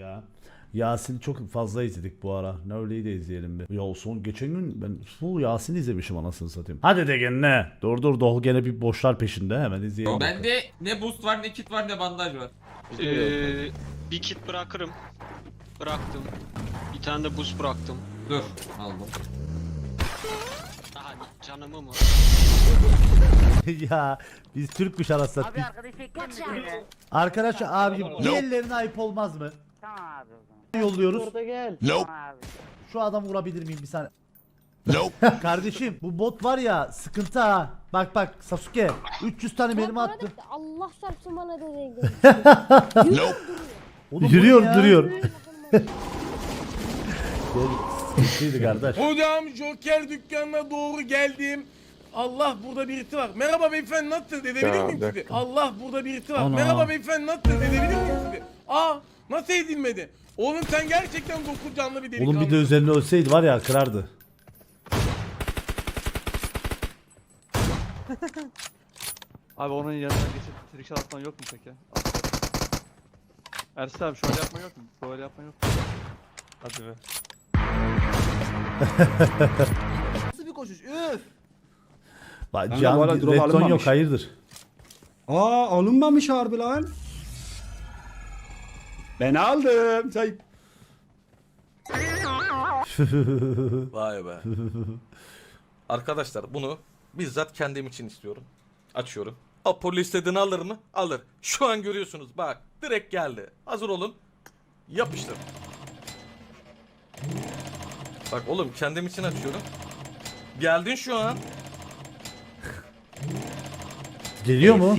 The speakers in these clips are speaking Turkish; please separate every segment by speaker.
Speaker 1: ya. Yasin çok fazla izledik bu ara. Nerli'yi de izleyelim bir. Ya son geçen gün ben full Yasin izlemişim anasını satayım. Hadi de gene ne? Dur dur Doğu gene bir boşlar peşinde hemen izleyelim. bakalım.
Speaker 2: Bende ne boost var ne kit var ne bandaj var.
Speaker 3: Ee, bir kit bırakırım. Bıraktım. Bir tane de buz bıraktım.
Speaker 2: Dur aldım.
Speaker 3: Daha canımı mı?
Speaker 1: ya biz Türkmüş anasını
Speaker 4: Abi
Speaker 1: satayım.
Speaker 4: arkadaş ekleyin mi şöyle?
Speaker 1: Arkadaşlar abicim diğerlerine ayıp olmaz mı?
Speaker 4: Tamam abi o zaman.
Speaker 1: Yolluyoruz.
Speaker 4: Tamam abi.
Speaker 1: Şu adamı vurabilir miyim bir saniye? Kardeşim bu bot var ya sıkıntı ha. Bak bak Sasuke 300 tane mermi
Speaker 5: bana
Speaker 1: attı.
Speaker 5: Allah çarpsın bana dedi.
Speaker 1: Oğlum bu
Speaker 4: Yürüyor,
Speaker 1: ne ya?
Speaker 4: duruyor.
Speaker 1: Sıkıntıydı kardeş.
Speaker 6: Hocam Joker dükkanına doğru geldim. Allah burada birisi var. Merhaba beyefendi nasılsınız? Edebilir miyim sizi? Allah burada birisi var.
Speaker 1: Ana.
Speaker 6: Merhaba beyefendi nasılsınız? Edebilir miyim sizi? Aa nasıl edilmedi? Oğlum sen gerçekten dokuz canlı bir delikanlı.
Speaker 1: Oğlum bir de üzerine ölseydi var ya kırardı.
Speaker 7: Abi onun yanına geçip trikşer atman yok mu peki? Ersin abi şöyle yapman yok mu? Böyle yapman yok mu? Hadi be.
Speaker 8: Nasıl bir koşuş? Üf.
Speaker 1: Bak
Speaker 9: Kanka
Speaker 1: Can
Speaker 9: bu arada drop
Speaker 1: Redstone yok hayırdır?
Speaker 9: Aa alınmamış harbi lan. Ben aldım. Say.
Speaker 10: Vay be. Arkadaşlar bunu bizzat kendim için istiyorum. Açıyorum. Apollo istediğini alır mı? Alır. Şu an görüyorsunuz bak. Direkt geldi. Hazır olun. Yapıştır. Bak oğlum kendim için açıyorum. Geldin şu an.
Speaker 1: Geliyor mu?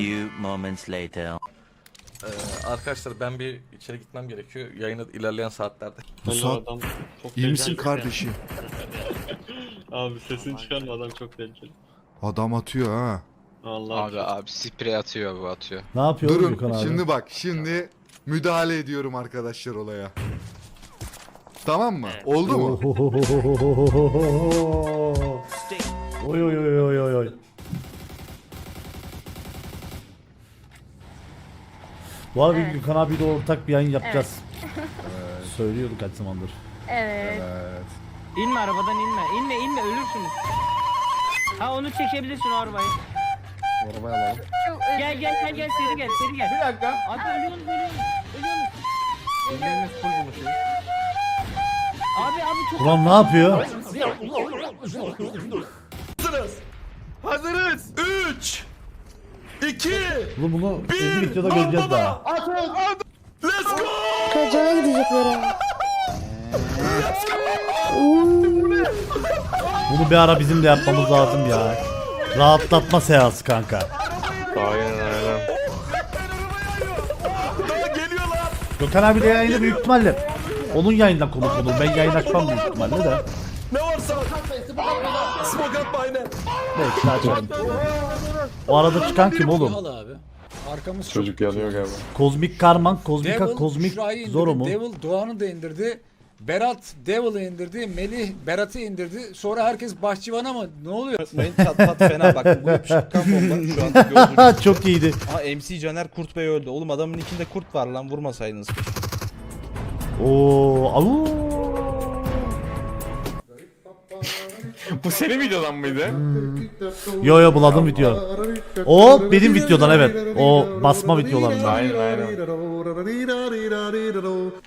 Speaker 10: Ee, arkadaşlar ben bir içeri gitmem gerekiyor. Yayını ilerleyen saatlerde.
Speaker 3: Bu
Speaker 9: saat-
Speaker 3: adam çok
Speaker 9: İyi misin
Speaker 3: tehlikeli.
Speaker 9: kardeşim?
Speaker 3: Abi sesini çıkarma adam çok tehlikeli.
Speaker 9: Adam atıyor ha.
Speaker 3: Allah.
Speaker 11: Abi abi sprey atıyor bu atıyor.
Speaker 1: Ne yapıyor oğlum Gökhan
Speaker 12: Durun
Speaker 1: abi?
Speaker 12: şimdi bak şimdi müdahale ediyorum arkadaşlar olaya. Tamam mı? Oldu mu?
Speaker 1: oy oy oy oy oy oy. Bu arada bir Gökhan abiyle ortak bir yayın yapacağız. Söylüyorduk kaç zamandır.
Speaker 5: Evet.
Speaker 12: Evet.
Speaker 4: İnme arabadan inme. İnme inme ölürsünüz. Ha onu çekebilirsin o arabayı.
Speaker 12: Arabayı alalım.
Speaker 4: Gel gel gel gel seri gel seri gel.
Speaker 6: Bir dakika.
Speaker 4: Abi ölüyorsunuz ölüyorsunuz. Ölüyorsunuz. Abi abi çok
Speaker 1: Ulan ne yapıyor?
Speaker 10: Hazırız. 3 2
Speaker 1: Oğlum bunu 50 videoda göreceğiz daha.
Speaker 10: Let's go!
Speaker 5: Kacana gidecekler ha.
Speaker 1: Bunu bir ara bizim de yapmamız lazım ya. Rahatlatma seansı kanka.
Speaker 10: Daha geliyorlar.
Speaker 1: Gökhan abi de yayını büyük ihtimalle. Onun yayından konuk olur. Ben yayın açmam büyük ihtimalle de.
Speaker 10: Smoke atma aynen.
Speaker 1: Belki de açarım. O arada çıkan kim oğlum?
Speaker 8: abi. Arkamız
Speaker 9: Çocuk yanıyor galiba.
Speaker 1: Kozmik Karman, Kozmika, Kozmik Zoro mu?
Speaker 8: Devil Doğan'ı da indirdi. Berat Devil'ı indirdi. Melih Berat'ı indirdi. Sonra herkes bahçıvana mı? Ne oluyor?
Speaker 7: Benim tat tat fena bak. Bu bomba şu gördüğünüz.
Speaker 1: Çok iyiydi.
Speaker 7: Aa MC Caner Kurt Bey öldü. Oğlum adamın içinde kurt var lan vurmasaydınız.
Speaker 1: Oo, au.
Speaker 9: Bu senin videodan mıydı?
Speaker 1: Yo yo buladım video. O benim videodan evet. O basma videolarından.
Speaker 9: Aynen aynen.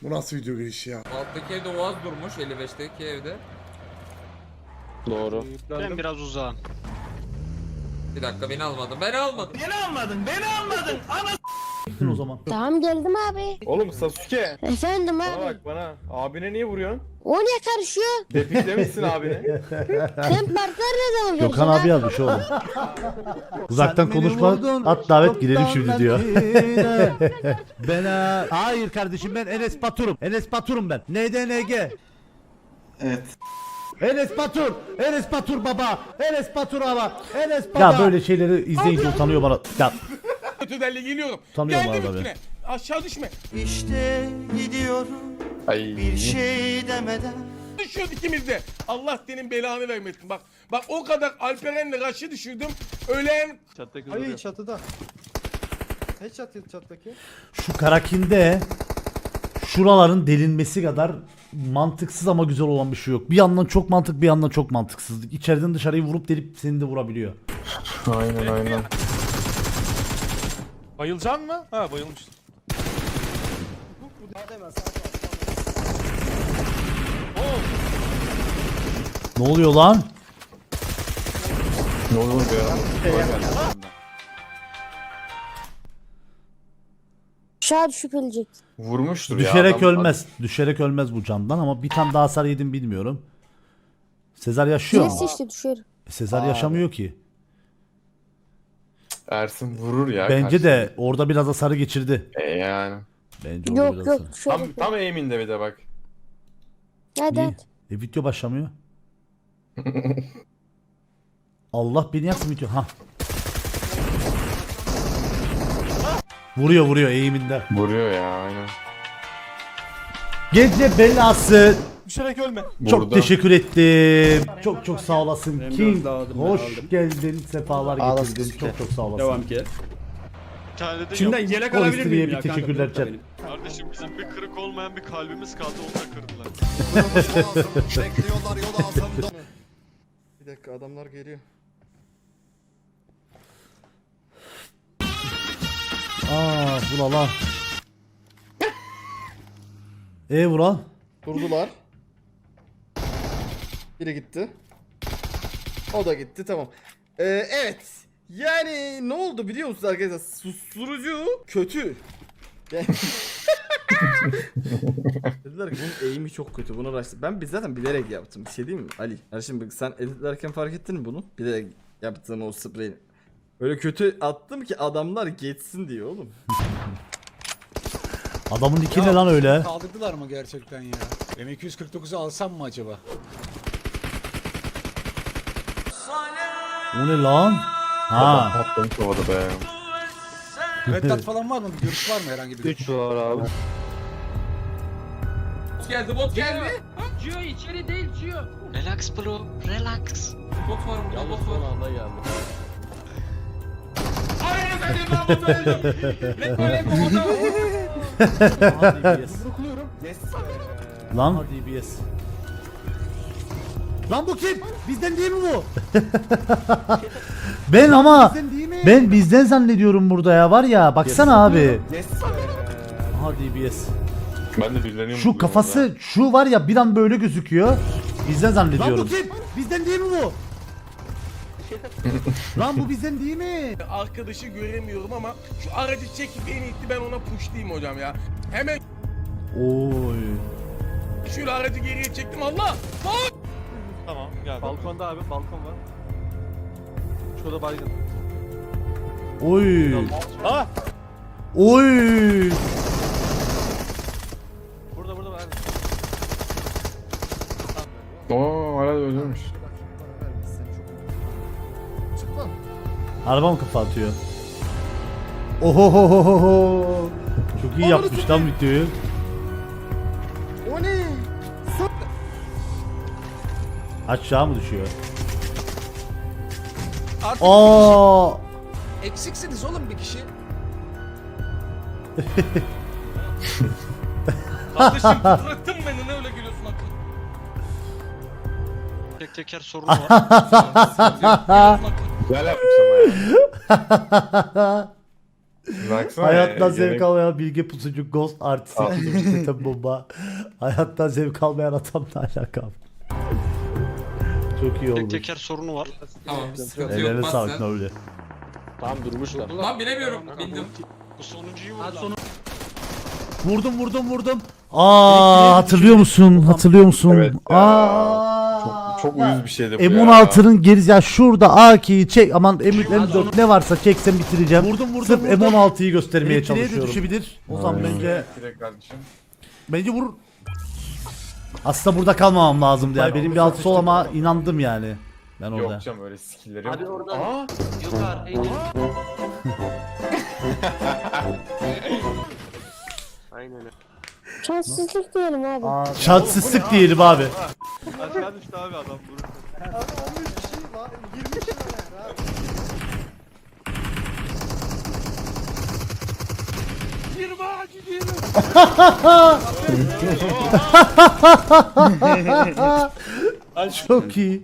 Speaker 12: Bu nasıl video girişi ya?
Speaker 2: Alttaki evde Oğaz durmuş 55'teki evde.
Speaker 9: Doğru.
Speaker 3: Ben biraz uzağım.
Speaker 2: Bir dakika beni almadın. Beni almadın.
Speaker 1: Gittin o zaman.
Speaker 5: Tamam geldim abi.
Speaker 9: Oğlum Sasuke.
Speaker 5: Efendim
Speaker 9: Bana
Speaker 5: abi.
Speaker 9: bak bana. Abine niye vuruyorsun?
Speaker 5: O niye karışıyor?
Speaker 9: Depiklemişsin abini.
Speaker 5: Sen partner ne zaman vereceksin
Speaker 1: Gökhan abi yazmış oğlum. Uzaktan konuşma at davet girelim şimdi diyor. ben ha- hayır kardeşim ben Enes Batur'um. Enes Batur'um ben. NDNG. Evet. Enes Batur, Enes Batur baba, Enes Batur baba, Enes baba. Ya böyle şeyleri izleyince utanıyor bana. Ya
Speaker 6: Ötüderle geliyorum.
Speaker 1: Utanıyorum
Speaker 6: Geldim
Speaker 1: arada
Speaker 6: üstüne. Aşağı düşme.
Speaker 8: İşte gidiyorum
Speaker 9: Ay.
Speaker 8: bir şey demeden.
Speaker 6: Düşüyoruz ikimiz de. Allah senin belanı vermesin. Bak bak o kadar Alperen'le Raş'ı düşürdüm. Ölen
Speaker 7: Çattaki
Speaker 8: Ay
Speaker 7: duruyor.
Speaker 8: çatıda. Headshot yedi çattaki.
Speaker 1: şu karakinde şuraların delinmesi kadar mantıksız ama güzel olan bir şey yok. Bir yandan çok mantık bir yandan çok mantıksızlık. İçeriden dışarıyı vurup delip seni de vurabiliyor.
Speaker 9: Aynen aynen.
Speaker 7: Bayılacaksın mı? Ha bayılmıştım.
Speaker 1: Ne oluyor lan?
Speaker 9: Ne olur be ya.
Speaker 5: Aşağı düşüp ölecek.
Speaker 9: Vurmuştur ya.
Speaker 1: Düşerek
Speaker 9: adam.
Speaker 1: ölmez. Düşerek ölmez bu camdan ama bir tane daha hasar yedim bilmiyorum. Sezar yaşıyor mu?
Speaker 5: işte düşer.
Speaker 1: Sezar yaşamıyor ki.
Speaker 9: Ersin vurur ya.
Speaker 1: Bence
Speaker 9: karşısına.
Speaker 1: de orada biraz hasarı geçirdi.
Speaker 9: E yani.
Speaker 1: Bence orada
Speaker 5: Yok
Speaker 1: biraz
Speaker 5: yok
Speaker 1: hasarı.
Speaker 5: düşer.
Speaker 9: Tam, tam aim'inde bir de bak.
Speaker 5: Hadi
Speaker 1: Niye? E video başlamıyor. Allah beni yaksın video. Ha. Vuruyor vuruyor eğiminde.
Speaker 9: Vuruyor ya aynen.
Speaker 1: Gece belası.
Speaker 7: Düşerek ölme.
Speaker 1: Çok
Speaker 9: Burada.
Speaker 1: teşekkür ettim. Çok çok sağ olasın King. Hoş geldin. Sefalar getirdin. Çok çok sağ olasın.
Speaker 7: ki.
Speaker 3: Bir tane de
Speaker 7: Şimdiden
Speaker 3: yok.
Speaker 7: yelek
Speaker 1: O
Speaker 7: alabilir
Speaker 1: istriye
Speaker 7: miyim
Speaker 1: bir
Speaker 7: ya kanka?
Speaker 1: teşekkürler
Speaker 7: da benim.
Speaker 3: Kardeşim bizim bir kırık olmayan bir kalbimiz kaldı onu da kırdılar.
Speaker 7: Bir dakika adamlar geliyor.
Speaker 1: Aa bula lan. E Vural.
Speaker 7: Durdular. Biri gitti. O da gitti tamam. Ee, evet. Yani ne oldu biliyor musunuz arkadaşlar? Susturucu kötü. Yani- Dediler ki bunun eğimi çok kötü. Bunu araştır. Ben biz zaten bilerek yaptım. Bir şey diyeyim mi Ali? Yani şimdi sen editlerken fark ettin mi bunu? Bilerek yaptığım o spreyi. Öyle kötü attım ki adamlar geçsin diye oğlum.
Speaker 1: Adamın iki ne lan öyle?
Speaker 8: Kaldırdılar mı gerçekten ya? M249'u alsam mı acaba?
Speaker 1: O ne lan? Ha.
Speaker 9: Patlamış havada be.
Speaker 8: Red Dot falan var mı? Görüş var mı herhangi bir? 3 var abi.
Speaker 2: Bot geldi bot geldi.
Speaker 4: Cio içeri değil Cio.
Speaker 3: Relax bro, relax.
Speaker 2: Bot var burada bot var.
Speaker 7: anda geldi.
Speaker 2: Hayır efendim ben öldüm.
Speaker 1: Lan. DBS. Lan bu kim? Bizden değil mi bu? ben ama ben bizden zannediyorum burada ya var ya baksana abi. Aha DBS.
Speaker 9: Ben de birilerini
Speaker 1: Şu kafası şu var ya bir an böyle gözüküyor. Bizden zannediyorum. Lan bu kim? Bizden değil mi bu? Lan bu bizden değil mi?
Speaker 6: Arkadaşı göremiyorum ama şu aracı çekip en iyisi ben ona pushlayayım hocam ya. Hemen
Speaker 1: Oy.
Speaker 6: şöyle aracı geriye çektim Allah. Lan!
Speaker 7: Tamam geldi. Balkonda abi balkon var. Şurada baygın.
Speaker 1: Oy.
Speaker 7: Ah!
Speaker 1: Oy.
Speaker 7: Burada burada var.
Speaker 9: Oo hala da öldürmüş.
Speaker 1: Araba mı kafa atıyor? Ohohohoho. Çok iyi yapmış lan videoyu. Aşağı mı düşüyor?
Speaker 8: Artık
Speaker 1: Aa!
Speaker 8: eksiksiniz oğlum bir kişi.
Speaker 2: Kardeşim bıraktın beni ne öyle gülüyorsun akıl.
Speaker 3: Tek teker sorunu var.
Speaker 9: Güzel yapmış ama ya. Baksana
Speaker 1: Hayattan
Speaker 9: ya,
Speaker 1: zevk
Speaker 9: yemek-
Speaker 1: almayan bilge pusucu ghost artist bomba. Hayattan zevk almayan adamla alakam. Çok iyi
Speaker 3: Tek
Speaker 1: olmuş.
Speaker 3: teker sorunu var.
Speaker 2: Tamam sıkıntı yok
Speaker 1: Ellerine sağlık
Speaker 2: sen.
Speaker 1: öyle.
Speaker 7: Tamam durmuşlar.
Speaker 2: Lan binemiyorum bindim.
Speaker 3: Bu sonuncuyu vurdu.
Speaker 1: Vurdum vurdum vurdum. Aa hatırlıyor musun? Hatırlıyor musun?
Speaker 9: Evet ya.
Speaker 1: Aa.
Speaker 9: Çok, çok uyuz bir şeydi bu ya.
Speaker 1: M16'nın geri ya şurada AK'yi çek aman M3 M4 ne varsa çeksen bitireceğim. Vurdum vurdum Sırf M16'yı göstermeye çalışıyorum. düşebilir. O zaman bence
Speaker 9: Direkt kardeşim.
Speaker 1: bence vur. Aslında burada kalmamam lazımdı ya. Benim bir altı sol ama inandım yani. Ben orada.
Speaker 9: Yok canım öyle skill'leri
Speaker 7: Hadi
Speaker 9: yok.
Speaker 7: oradan.
Speaker 9: Aa!
Speaker 7: Yukarı. Aynen öyle.
Speaker 5: Şanssızlık diyelim abi.
Speaker 1: Şanssızlık diyelim abi.
Speaker 7: Aşağı düştü abi adam dururken.
Speaker 8: Gidiyorum.
Speaker 1: Çok iyi.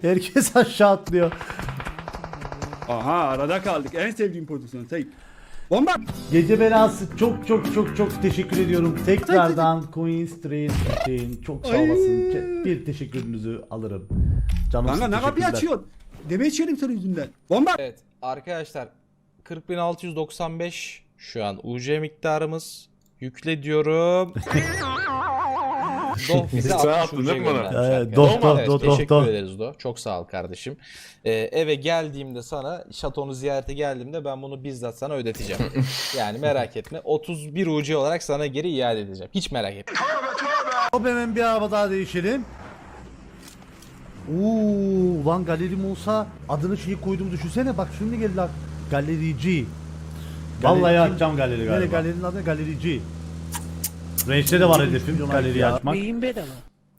Speaker 1: Herkes aşağı atlıyor.
Speaker 8: Aha arada kaldık. En sevdiğim pozisyon. Tek. Bomba.
Speaker 1: Gece belası çok çok çok çok teşekkür ediyorum. Tekrardan Queen Street için çok sağ olasın. Ke- Bir teşekkürünüzü alırım. Canım
Speaker 8: Kanka ne kapıyı açıyorsun? Deme içerim senin yüzünden. Bomba.
Speaker 10: Evet arkadaşlar 40.695 şu an UC miktarımız. Yükle diyorum. Doh bize
Speaker 9: Sen
Speaker 10: 60
Speaker 9: attın
Speaker 10: UC
Speaker 9: değil mi bana?
Speaker 1: Evet, doh, doh,
Speaker 10: Evet,
Speaker 1: doh, doh,
Speaker 10: Teşekkür
Speaker 1: doh.
Speaker 10: ederiz Do. Çok sağ ol kardeşim. Ee, eve geldiğimde sana şatonu ziyarete geldiğimde ben bunu bizzat sana ödeteceğim. yani merak etme. 31 UC olarak sana geri iade edeceğim. Hiç merak etme.
Speaker 1: Hop hemen bir araba daha değişelim. Oo, lan galerim olsa adını şeyi koydum düşünsene bak şimdi geldi galerici. Vallahi açacağım galeri galiba. Nereye galerinin adı galerici. Range'de de var hedefim galeriyi açmak.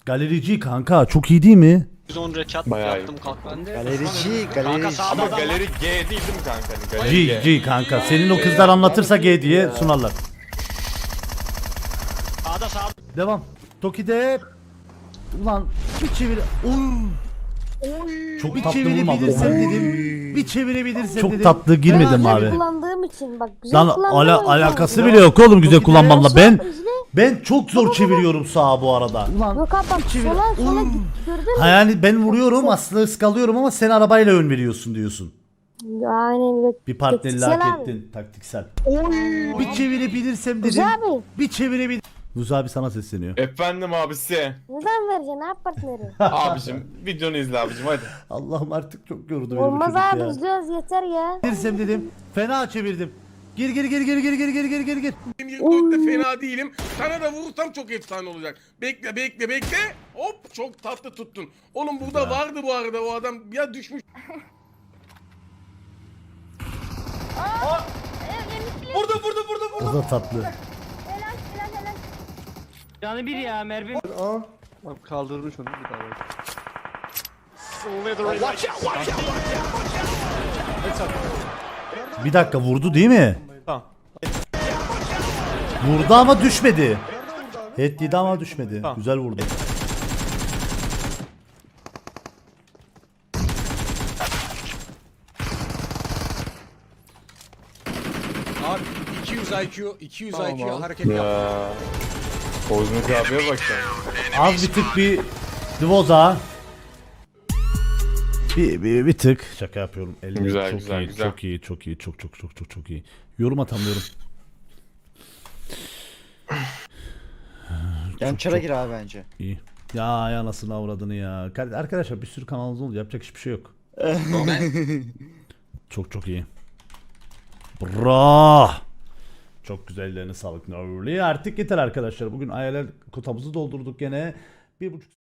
Speaker 1: Galerici kanka çok iyi değil mi?
Speaker 3: 110 rekat
Speaker 9: Bayağı
Speaker 3: yaptım kalktım.
Speaker 4: Galerici,
Speaker 3: Kanka sağda
Speaker 9: Ama
Speaker 3: adam
Speaker 9: galeri G değil değil mi kanka? Hani galeri
Speaker 1: G G kanka. Senin o kızlar anlatırsa G diye sunarlar.
Speaker 3: Sağda sağda.
Speaker 1: Devam. Toki'de Ulan bir çevir. Oy. Çok bir çevirebilirsen dedim. Bir çevirebilirsen
Speaker 5: Çok
Speaker 1: dedim.
Speaker 5: tatlı
Speaker 1: girmedim
Speaker 5: Ben
Speaker 1: abi.
Speaker 5: kullandığım için bak güzel
Speaker 1: Lan
Speaker 5: kullandığım
Speaker 1: ala,
Speaker 5: o yüzden.
Speaker 1: alakası bile yok oğlum güzel kullanmanla. Ben ben çok zor çeviriyorum sağa bu arada. Ulan
Speaker 5: Yok abi bak
Speaker 1: çevir-
Speaker 5: sola sola git gördün mü?
Speaker 1: Ha yani ben vuruyorum aslında ıskalıyorum ama sen arabayla ön veriyorsun diyorsun.
Speaker 5: Aynen evet.
Speaker 1: Bir partnerlik
Speaker 5: Taktiksel
Speaker 1: hak
Speaker 5: abi.
Speaker 1: ettin taktiksel. Bir çevirebilirsem dedim.
Speaker 5: Güzel abi.
Speaker 1: Bir çevirebil. Buz abi sana sesleniyor.
Speaker 9: Efendim abisi.
Speaker 5: Neden vereceksin abi partneri?
Speaker 9: abicim videonu izle abicim hadi.
Speaker 1: Allah'ım artık çok yordu beni bu
Speaker 5: Olmaz
Speaker 1: çocuk
Speaker 5: abi
Speaker 1: ya.
Speaker 5: izliyoruz yeter ya.
Speaker 1: Çevirsem dedim. Fena çevirdim. Gir gir gir gir gir gir gir gir gir gir.
Speaker 6: 24'te fena değilim. Sana da vurursam çok efsane olacak. Bekle bekle bekle. Hop çok tatlı tuttun. Oğlum burada vardı bu arada o adam ya düşmüş.
Speaker 1: O da tatlı.
Speaker 4: Canı bir ya Merve.
Speaker 7: Kaldırmış onu bir daha.
Speaker 1: Bir dakika vurdu değil mi?
Speaker 10: Tamam.
Speaker 1: Vurdu ama düşmedi. Head dedi ama düşmedi.
Speaker 10: Tamam.
Speaker 1: Güzel vurdu.
Speaker 8: Abi 200 IQ, 200 IQ hareket yap.
Speaker 9: Kozmik abiye bak sen.
Speaker 1: Az bir tık bir Dvoza. Bir, bir, bir tık. Şaka yapıyorum. Elleri
Speaker 9: Güzel,
Speaker 1: çok
Speaker 9: güzel,
Speaker 1: iyi,
Speaker 9: güzel.
Speaker 1: Çok iyi, çok iyi, çok çok çok çok çok iyi. Yorum atamıyorum.
Speaker 7: Yançara gir abi bence.
Speaker 1: İyi. Ya ya nasıl avradını ya. Arkadaşlar bir sürü kanalınız oldu. Yapacak hiçbir şey yok. Çok çok iyi. Bra. Çok güzellerine sağlık Nurli. Artık yeter arkadaşlar. Bugün ILL kotamızı doldurduk gene. Bir buçuk